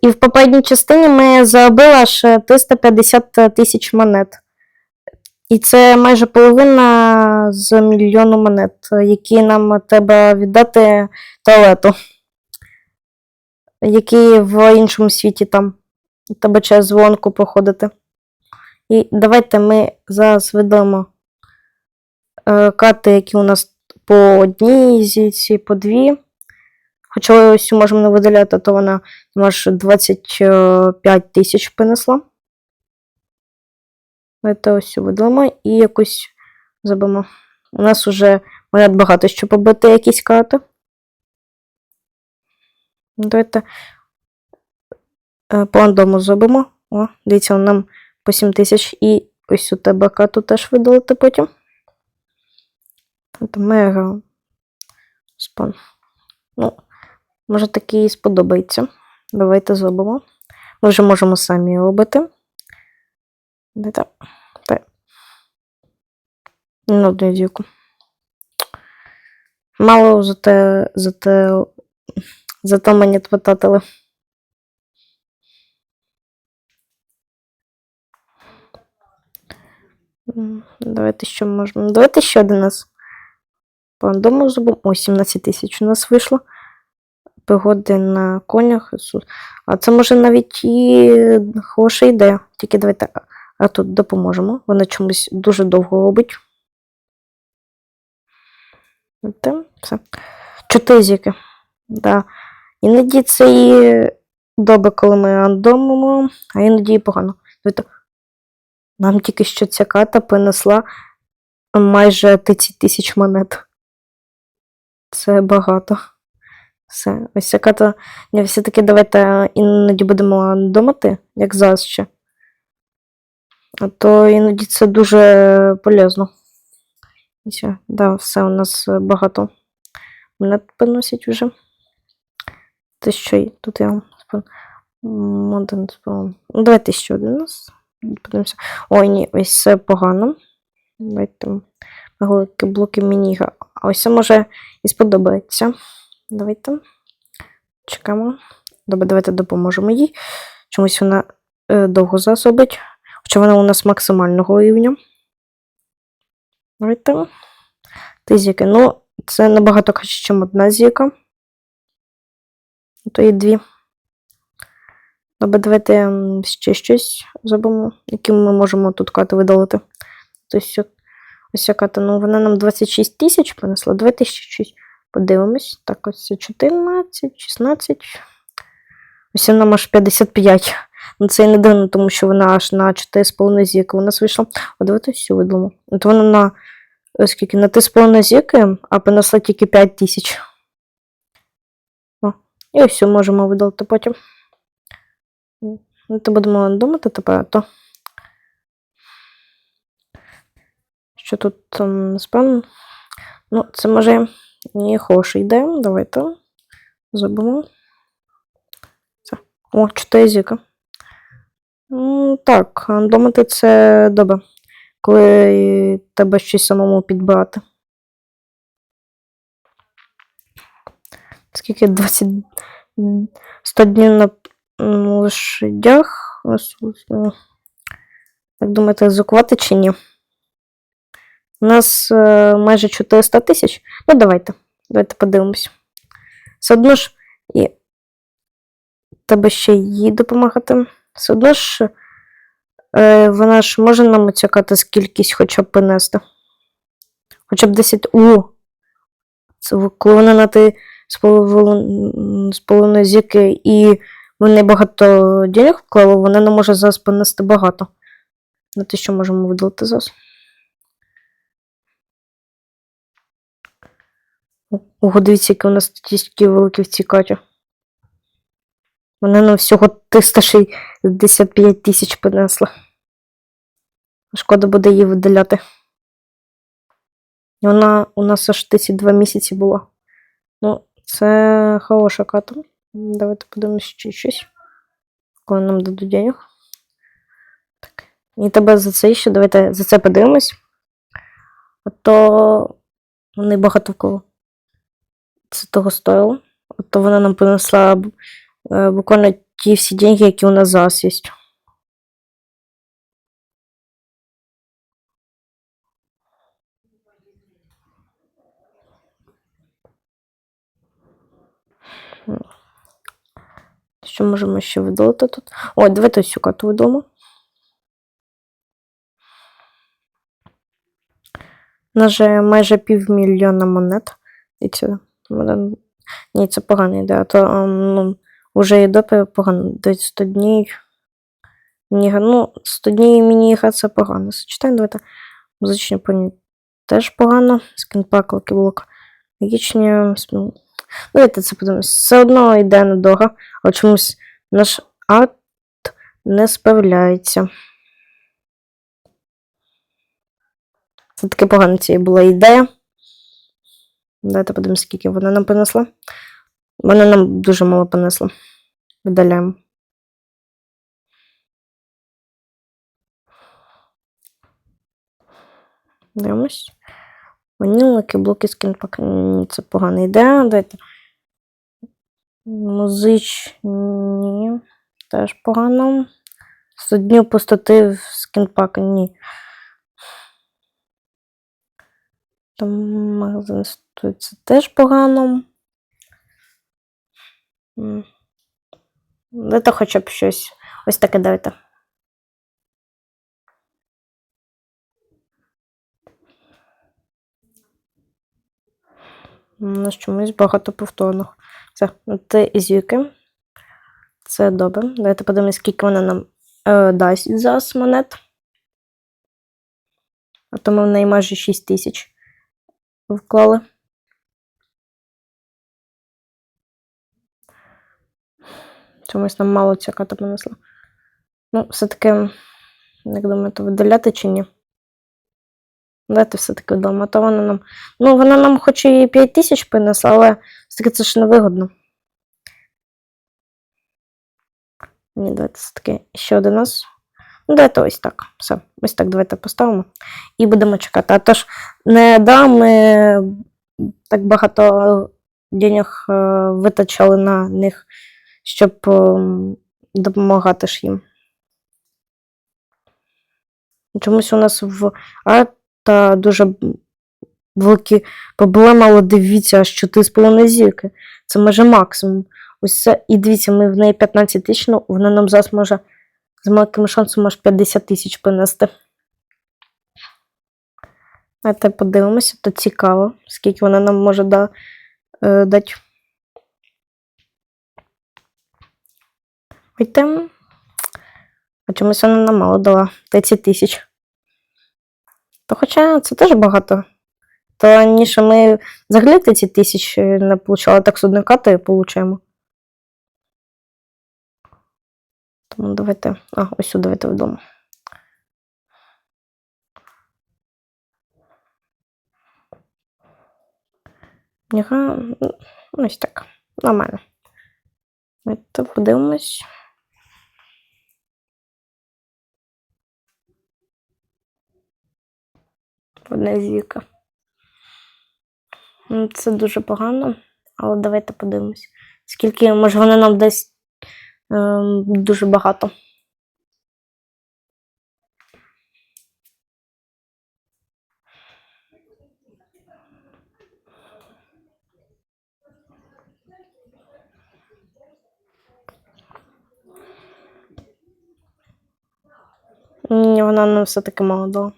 І в попередній частині ми заробили аж 350 тисяч монет. І це майже половина з мільйону монет, які нам треба віддати туалету, який в іншому світі там. Треба через дзвонку проходити. І давайте ми зараз е, карти, які у нас по одній зіці, по дві. Хоча ось цю можемо не видаляти, то вона аж 25 тисяч принесла. Давайте ось цю видалимо і якусь забимо. У нас вже монет багато що побити якісь карти. Давайте е, по рандому зробимо. О, дивіться, нам по 7 тисяч. І ось у тебе карту теж видалити потім. От мега. Спон. Ну, може такий сподобається. Давайте зробимо. Ми вже можемо самі робити. Де так? На одну зірку. Мало зате, зате, зате мені потратили. М, Давайте що можемо. Давайте ще один раз. По рандому. О, 17 тисяч у нас вийшло. Пригоди на конях. А це може навіть і хороша ідея. Тільки давайте а тут допоможемо. Вона чомусь дуже довго робить. Все. Чотири зірки. Да. Іноді це і добре, коли ми рандомимо, а іноді і погано. Нам тільки що ця карта принесла майже 30 тисяч монет. Це багато. Все. Ось ця карта. Ні, все-таки давайте іноді будемо рандомити, як зараз ще. А то іноді це дуже полезно. І все. Да, все, у нас е, багато монет приносять вже. Те, що тут я вам спон- м, спон- Ну, давайте ще один раз. Подивимося. Ой, ні, ось це погано. Давайте великі блоки мініга. А ось це може і сподобається. Давайте. Чекаємо. Добре, давайте допоможемо їй. Чомусь вона е, довго засобить. Хоча вона у нас максимального рівня. Давайте. Ти зіки. Ну, це набагато краще, ніж одна зіка. То і дві. Добре, давайте ще щось зробимо, які ми можемо тут карти видалити. Тобто, ось ця карта, ну вона нам 26 тисяч принесла. Давайте ще щось подивимось. Так, ось це 14, 16. Ось нам аж 55. Ну, це і не дивно, тому що вона аж на 4,5 зірки нас вийшла. А давайте всю видалимо. От вона на е, скільки? На 3,5 зірки, а принесла тільки 5 тисяч. О, і ось можемо видалити потім. Ну, то будемо думати тепер, то. Що тут там спам? Ну, це може не хороша ідея. Давайте зробимо. Це. О, 4 зірка. Так, думати це добре, коли треба щось самому підбирати. Скільки 20 100 днів на лошадях. Як думаєте, ризикувати чи ні? У нас е, майже 400 тисяч. Ну, давайте. Давайте подивимось. Все одно ж і треба ще їй допомагати. Все одно ж е, вона ж може нам оцякати з кількість хоча б принести. Хоча б 10. У! Це на ти з половиною зірки і вони багато денег вклали, вона не може зараз принести багато. На те, що можемо видалити зараз. Ого, дивіться, які у нас статистики великі в цій карті. Вона нам всього 365 тисяч принесла. Шкода буде її видаляти. Вона у нас аж 32 місяці була. Ну, це хороша карта. Давайте подивимось ще щось. Коли нам дадуть денег. Так. І тебе за це ще. Давайте за це подивимось. А то вони багато в кого. Це того стоїло. То вона нам принесла е, буквально ті всі деньги, які у нас зараз є. Що можемо ще видалити тут? Ой, давайте цю карту видалимо. У нас же майже півмільйона монет. І це. Ні, це погана ідея. А то ем, ну, вже і допи погано. Десь 100 днів. Мініга. Ну, 100 днів мініга це погано. Сочетаємо, давайте. Музичні поні теж погано. Скінпак, лакіблок. Логічні. см- Давайте це подивимось. Все одно йде недовго, але чомусь наш арт не справляється. Це таки погана цієї була ідея. Давайте подивимося, скільки вона нам принесла. Вона нам дуже мало принесла. Видаляємо. Дивимось. Ванілки, блоки скінпак. Ні, це погана ідея. Давайте. Музичні. Теж погано. 100 днів пустоти в скінпак. Ні. Там магазин стоїть. Це теж погано. Дайте хоча б щось. Ось таке давайте. У нас чомусь багато повторних. Це ти із віки. Це добре. Давайте подивимось, скільки вона нам е, дасть зараз монет. А то ми в неї майже 6 тисяч вклали. Чомусь нам мало ця карта принесла. Ну, все-таки, як думаєте, видаляти чи ні? Давайте все-таки вдома. То вона нам. Ну, вона нам хоч і 5 тисяч принесла, але все-таки це ж невигодно. Ні, давайте все-таки ще один раз. Ну, давайте ось так. Все. Ось так давайте поставимо. І будемо чекати. А то ж не да, ми так багато денег е, витрачали на них, щоб ем, допомагати ж їм. Чомусь у нас в арта дуже великі проблеми, але дивіться, аж 4,5 зірки. Це майже максимум. Ось це, і дивіться, ми в неї 15 тисяч, ну вона нам зараз може з маленьким шансом аж 50 тисяч принести. Давайте подивимося, то цікаво, скільки вона нам може да, е, дати. Вийти. А чомусь вона нам мало дала 30 тисяч. То хоча це теж багато. То раніше ми взагалі 30 тисяч е, не получали, так з одної карти получаємо. Тому давайте. А, ось сюди давайте вдома. Ну, ось так. Нормально. Ми то подивимось. Одна зірка. Ну, Це дуже погано, але давайте подивимось. Скільки, може, вона нам дасть ем, дуже багато. Ні, вона нам все-таки мало дала.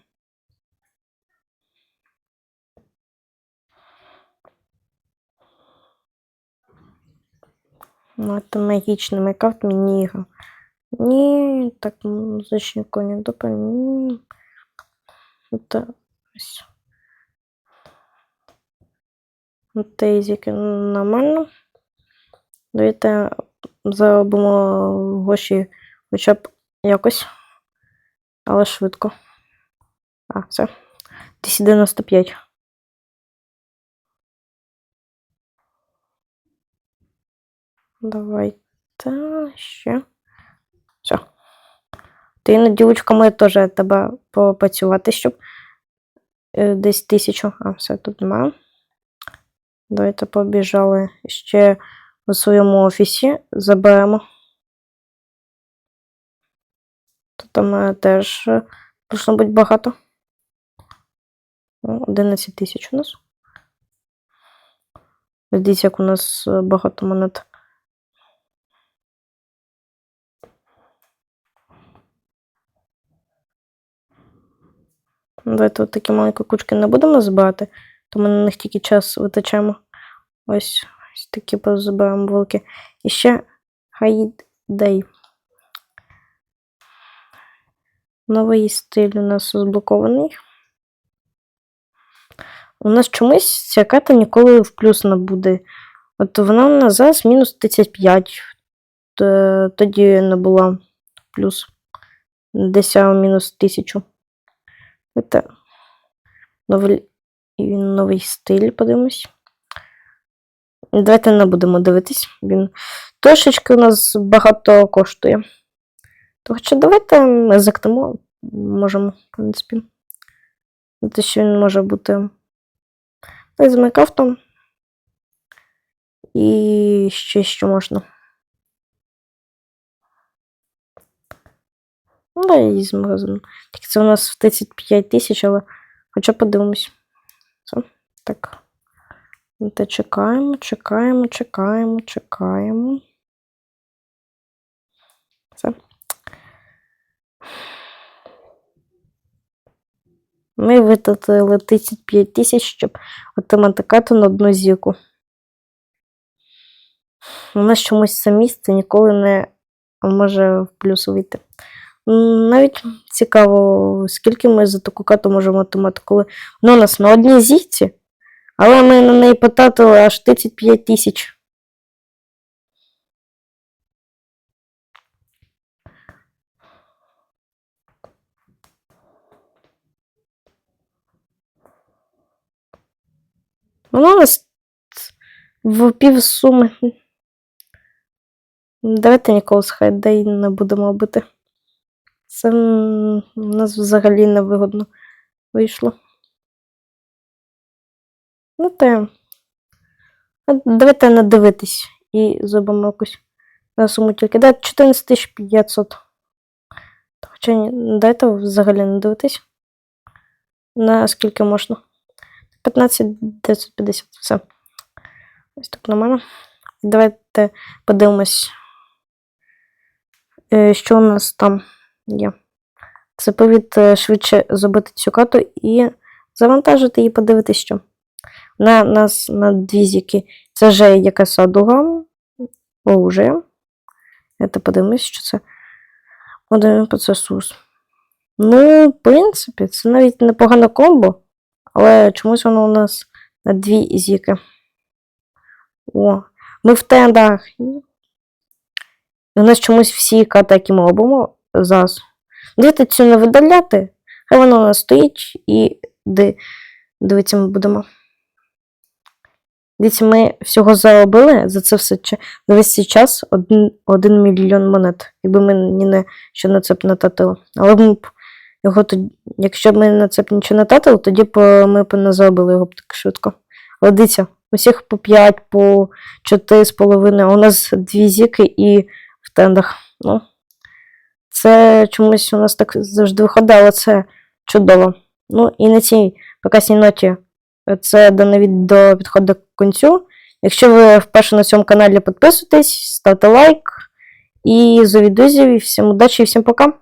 Ну, это магічний мейкап міні-ігра. Ні, так, музичні коні допи, ні. Це ось. Тейзіки нормально. Давайте заробимо гроші хоча б якось. Але швидко. А, все. 1095. Давайте ще. Все. Ти на дівочка моя теж тебе попрацювати, щоб е, десь тисячу. А, все тут немає. Давайте побіжали ще у своєму офісі. Заберемо. То там е, теж е, бути багато. 11 тисяч у нас. Дивіться, як у нас багато монет. Давайте от такі маленькі кучки не будемо збирати, то ми на них тільки час витрачаємо. Ось, ось такі позбираємо великі. І ще хайдей. Новий стиль у нас заблокований. У нас чомусь ця карта ніколи в плюс не буде. От вона у нас зараз мінус 35. Тоді не була плюс. Десь мінус 1000. Це новий, і новий стиль, подивимось. Давайте не будемо дивитись. Він трошечки у нас багато коштує. То хоча давайте ризикнемо. Можемо, в принципі. Те, що він може бути з Майнкрафтом. І ще що можна. Ну, да, і з магазином. Тільки це у нас в 35 тисяч, але хоча подивимось. Все. Так. Ну, Та чекаємо, чекаємо, чекаємо, чекаємо. Все. Ми витратили 35 тисяч, щоб отримати карту на одну зірку. У нас чомусь це місце ніколи не може в плюс вийти. Навіть цікаво, скільки ми за таку карту можемо отримати, коли вона у нас на одній зірці, але ми на неї потратили аж 35 тисяч. Вона у нас в пів. Давайте ніколи з хайдей не будемо бити. Це у нас взагалі невигодно вийшло. Ну, те. Давайте не дивитись і зробимо якусь на суму тільки. Да, 14 500. Хоча ні, давайте взагалі не дивитись. На можна. 15 950. Все. Ось так нормально. Давайте подивимось, е, що у нас там є. Це повід е, швидше зробити цю карту і завантажити і подивитись, що. На нас на дві зіки. Це вже якась адуга. Оружие. Это подивимось, що це. Один процесус. Ну, в принципі, це навіть непогане комбо, але чомусь воно у нас на дві зіки. О, ми в тендах. У нас чомусь всі карти, які ми робимо зараз. Давайте цю не видаляти. Хай воно у нас стоїть і ди... дивіться, ми будемо. Дивіться, ми всього заробили за це все за весь час один, один мільйон монет, якби ми ні на що на це б не татили. Але ми б його тоді, якщо б ми на це б нічого не татили, тоді б е, ми б не заробили його б так швидко. Але дивіться, усіх по 5, по 4,5, а у нас дві зіки і в тендах. Ну, це чомусь у нас так завжди виходило, це чудово. Ну і на цій покасній ноті це дане відео підходить до кінцю. Якщо ви вперше на цьому каналі підписуйтесь, ставте лайк. І за друзів, і всім удачі і всім пока!